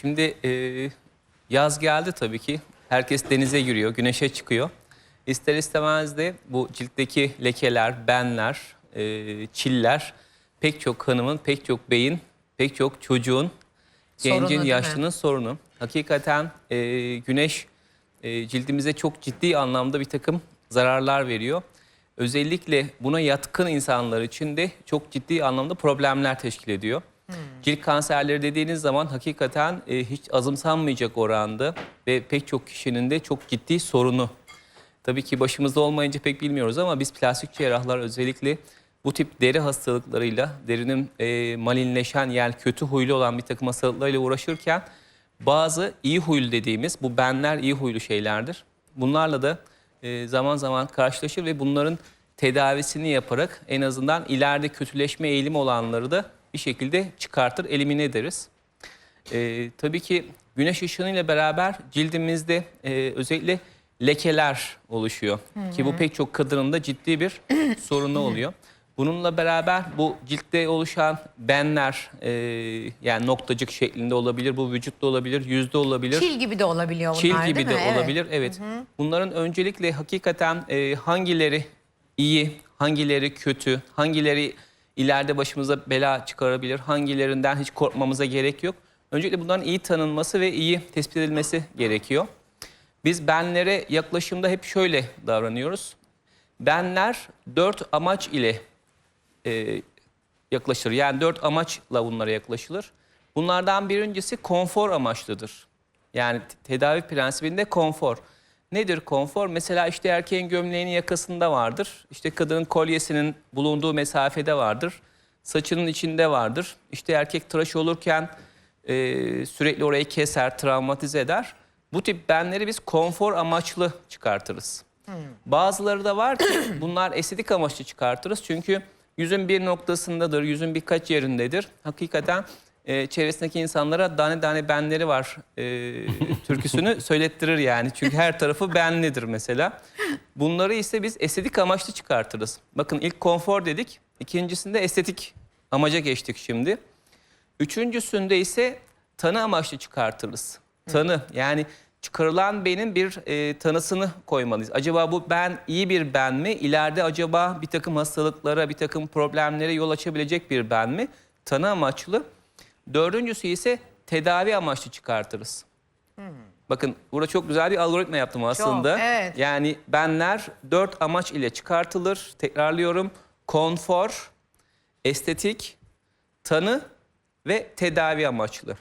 Şimdi e, yaz geldi tabii ki. Herkes denize giriyor, güneşe çıkıyor. İster istemez de bu ciltteki lekeler, benler, e, çiller pek çok hanımın, pek çok beyin, pek çok çocuğun, Sorunu gencin, yaşlının sorunu. Hakikaten e, güneş e, cildimize çok ciddi anlamda bir takım zararlar veriyor. Özellikle buna yatkın insanlar için de çok ciddi anlamda problemler teşkil ediyor. Cilt kanserleri dediğiniz zaman hakikaten e, hiç azımsanmayacak oranda ve pek çok kişinin de çok ciddi sorunu. Tabii ki başımızda olmayınca pek bilmiyoruz ama biz plastik cerrahlar özellikle bu tip deri hastalıklarıyla, derinin e, malinleşen yani kötü huylu olan bir takım hastalıklarıyla uğraşırken bazı iyi huylu dediğimiz bu benler iyi huylu şeylerdir. Bunlarla da e, zaman zaman karşılaşır ve bunların tedavisini yaparak en azından ileride kötüleşme eğilimi olanları da bir şekilde çıkartır, elimine ederiz. Ee, tabii ki güneş ışığıyla beraber cildimizde e, özellikle lekeler oluşuyor. Ki bu pek çok kadının da ciddi bir sorunu oluyor. Bununla beraber bu ciltte oluşan benler e, yani noktacık şeklinde olabilir, bu vücutta olabilir, yüzde olabilir. Çil gibi de olabiliyor bunlar Çil gibi değil de mi? Evet. olabilir. Evet. Bunların öncelikle hakikaten e, hangileri iyi, hangileri kötü, hangileri ileride başımıza bela çıkarabilir, hangilerinden hiç korkmamıza gerek yok. Öncelikle bunların iyi tanınması ve iyi tespit edilmesi gerekiyor. Biz benlere yaklaşımda hep şöyle davranıyoruz. Benler dört amaç ile e, yaklaşır. Yani dört amaçla bunlara yaklaşılır. Bunlardan birincisi konfor amaçlıdır. Yani tedavi prensibinde konfor. Nedir konfor? Mesela işte erkeğin gömleğinin yakasında vardır. İşte kadının kolyesinin bulunduğu mesafede vardır. Saçının içinde vardır. İşte erkek tıraş olurken e, sürekli orayı keser, travmatize eder. Bu tip benleri biz konfor amaçlı çıkartırız. Bazıları da var ki bunlar estetik amaçlı çıkartırız. Çünkü yüzün bir noktasındadır, yüzün birkaç yerindedir. Hakikaten e, çevresindeki insanlara tane tane benleri var e, türküsünü söylettirir yani. Çünkü her tarafı benlidir mesela. Bunları ise biz estetik amaçlı çıkartırız. Bakın ilk konfor dedik, ikincisinde estetik amaca geçtik şimdi. Üçüncüsünde ise tanı amaçlı çıkartırız. Tanı yani çıkarılan benin bir e, tanısını koymalıyız. Acaba bu ben iyi bir ben mi? İleride acaba bir takım hastalıklara, bir takım problemlere yol açabilecek bir ben mi? Tanı amaçlı. Dördüncüsü ise tedavi amaçlı çıkartırız. Bakın burada çok güzel bir algoritma yaptım aslında. evet. Yani benler dört amaç ile çıkartılır. Tekrarlıyorum. Konfor, estetik, tanı ve tedavi amaçlı.